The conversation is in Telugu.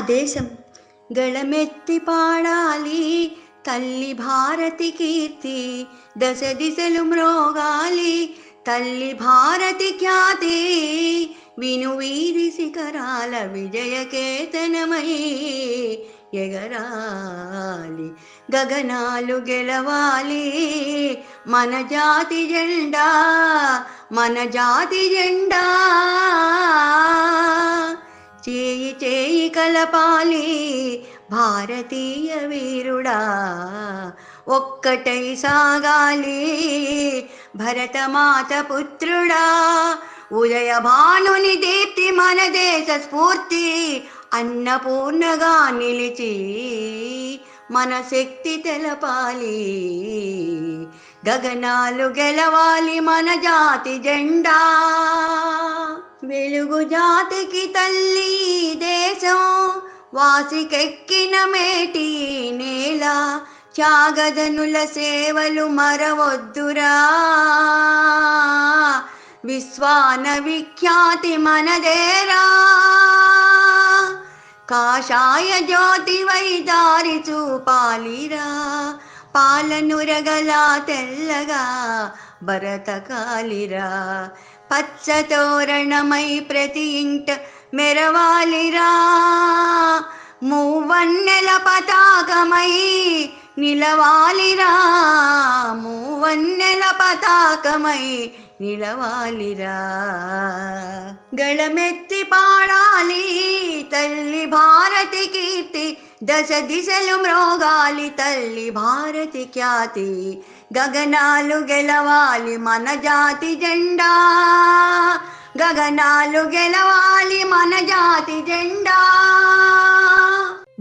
దేశం గళమెత్తి పాడాలి తల్లి భారతి కీర్తి. దశ దిశలు మ్రోగాలి తల్లి భారతి ఖ్యాతి. విను వీధి శిఖరాల విజయకేతనమై ఎగరాలి. గగనాలు గెలవాలి. మన జాతి జెండా మన జాతి జెండా. చేయి చే కలపాలి. భారతీయ వీరుడా ఒక్కటై సాగాలి. భరతమాత పుత్రుడా ఉదయ భానుని దీప్తి మన దేశ స్ఫూర్తి అన్నపూర్ణగా నిలిచి మన శక్తి తెలపాలి. గగనాలు గెలవాలి మన జాతి జెండా. తెలుగు జాతికి తల్లి దేశం. వాసికెక్కిన మేటి నేల. త్యాగదనుల సేవలు మరవొద్దురా. విశ్వాన విఖ్యాతి మనదేరా. కాషాయ జ్యోతి వైదారి చూపాలిరా. పాలనురగలా తెల్లగా భరతకాలిరా. పచ్చతోరణమై ప్రతి ఇంట మెరవాలిరా. మూవన్నెల పతాకమై నిలవాలిరా మూవన్నెల పతాకమై నిలవాలిరా. గళమెత్తి పాడాలి తల్లి భారతి కీర్తి దశ దిశలు మ్రోగాలి తల్లి భారతి ఖ్యాతి. గగనాలు గెలవాలి మన జాతి జెండా. గగనాలు గెలవాలి మన జాతి జెండా.